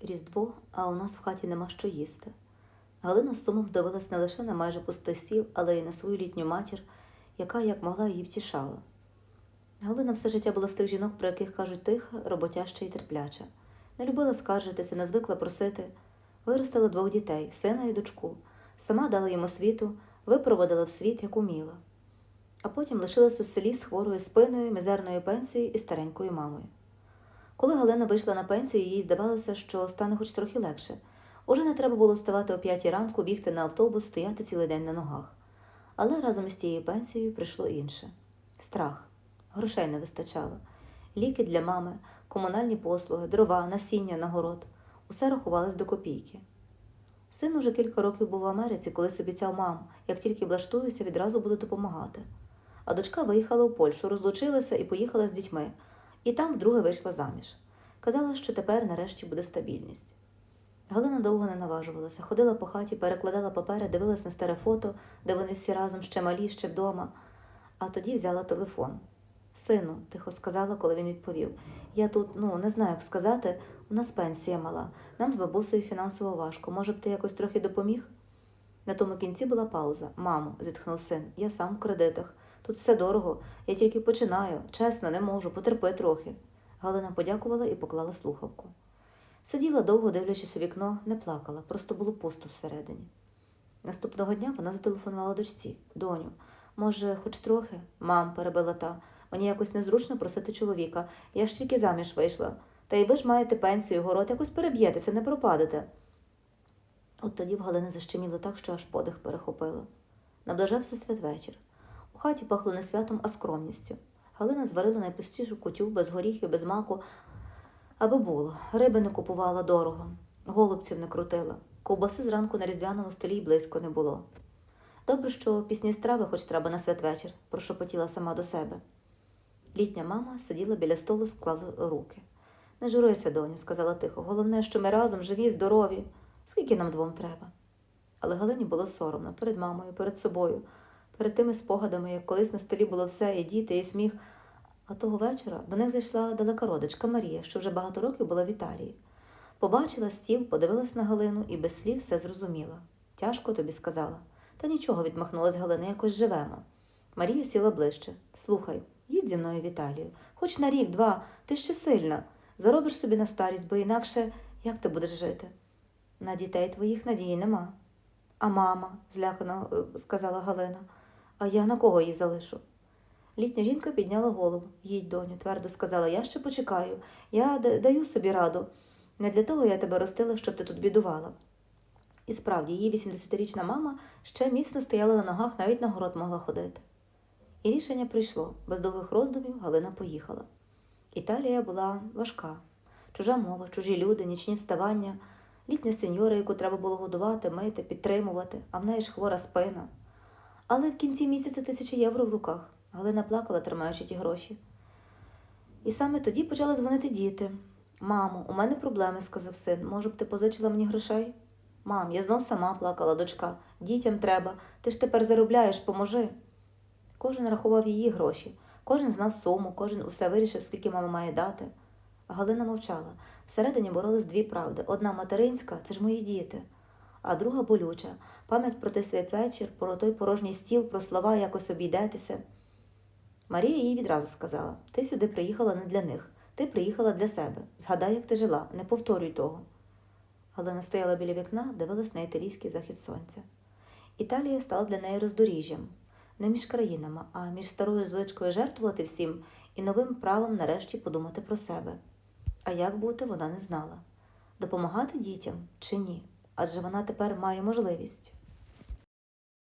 Різдво, а у нас в хаті нема що їсти. Галина з сумом дивилась не лише на майже пустий стіл, але й на свою літню матір, яка як могла її втішала. Галина все життя була з тих жінок, про яких кажуть тиха, роботяща і терпляча. Не любила скаржитися, не звикла просити. Виростила двох дітей, сина і дочку. Сама дала їм освіту, випроводила в світ, як уміла. А потім лишилася в селі з хворою спиною, мізерною пенсією і старенькою мамою. Коли Галина вийшла на пенсію, їй здавалося, що стане хоч трохи легше. Уже не треба було вставати о п'ятій ранку, бігти на автобус, стояти цілий день на ногах. Але разом із тією пенсією прийшло інше страх. Грошей не вистачало. Ліки для мами, комунальні послуги, дрова, насіння на город усе рахувалось до копійки. Син уже кілька років був в Америці, коли обіцяв мам, як тільки влаштуюся, відразу буду допомагати. А дочка виїхала у Польщу, розлучилася і поїхала з дітьми, і там вдруге вийшла заміж. Казала, що тепер нарешті буде стабільність. Галина довго не наважувалася, ходила по хаті, перекладала папери, дивилась на старе фото, де вони всі разом ще малі, ще вдома. А тоді взяла телефон. Сину, тихо сказала, коли він відповів. Я тут, ну, не знаю, як сказати, у нас пенсія мала. Нам з бабусею фінансово важко. Може б ти якось трохи допоміг? На тому кінці була пауза. Мамо, зітхнув син, я сам в кредитах. Тут все дорого, я тільки починаю. Чесно, не можу, потерпи трохи. Галина подякувала і поклала слухавку. Сиділа довго, дивлячись у вікно, не плакала, просто було пусто всередині. Наступного дня вона зателефонувала дочці, доню. Може, хоч трохи? Мам, перебила та. Мені якось незручно просити чоловіка. Я ж тільки заміж вийшла. Та й ви ж маєте пенсію, город, якось переб'єтеся, не пропадете. От тоді в Галини защеміло так, що аж подих перехопило. Наближався святвечір. У хаті пахло не святом, а скромністю. Галина зварила найпустішу кутю без горіхів, без маку, аби було. Риби не купувала дорого, голубців не крутила. Ковбаси зранку на різдвяному столі й близько не було. Добре, що пісні страви хоч треба на святвечір, прошепотіла сама до себе. Літня мама сиділа біля столу, склала руки. Не журися, доню, сказала тихо. Головне, що ми разом живі, здорові. Скільки нам двом треба? Але Галині було соромно перед мамою, перед собою, перед тими спогадами, як колись на столі було все, і діти, і сміх. А того вечора до них зайшла далека родичка Марія, що вже багато років була в Італії. Побачила стіл, подивилась на Галину і без слів все зрозуміла. Тяжко тобі сказала. Та нічого, відмахнулась Галина, якось живемо. Марія сіла ближче. Слухай, їдь зі мною в Італію. Хоч на рік, два, ти ще сильна. Заробиш собі на старість, бо інакше як ти будеш жити? На дітей твоїх надії нема. А мама, злякано е, сказала Галина, а я на кого її залишу? Літня жінка підняла голову. Їдь, доню, твердо сказала, я ще почекаю. Я даю собі раду. Не для того я тебе ростила, щоб ти тут бідувала. І справді, її 80-річна мама ще міцно стояла на ногах, навіть на город могла ходити. І рішення прийшло. Без довгих роздумів Галина поїхала. Італія була важка. Чужа мова, чужі люди, нічні вставання, літня сеньора, яку треба було годувати, мити, підтримувати, а в неї ж хвора спина. Але в кінці місяця тисяча євро в руках. Галина плакала, тримаючи ті гроші. І саме тоді почали дзвонити діти. Мамо, у мене проблеми, сказав син. Може б ти позичила мені грошей? Мам, я знов сама плакала дочка. Дітям треба. Ти ж тепер заробляєш, поможи. Кожен рахував її гроші, кожен знав суму, кожен усе вирішив, скільки мама має дати. Галина мовчала. Всередині боролись дві правди: одна материнська це ж мої діти, а друга болюча пам'ять про той святвечір, про той порожній стіл, про слова якось обійдетеся. Марія їй відразу сказала: ти сюди приїхала не для них, ти приїхала для себе. Згадай, як ти жила, не повторюй того. Галина стояла біля вікна, дивилась на італійський захід сонця. Італія стала для неї роздоріжжям, не між країнами, а між старою звичкою жертвувати всім і новим правом нарешті подумати про себе. А як бути, вона не знала допомагати дітям чи ні? Адже вона тепер має можливість.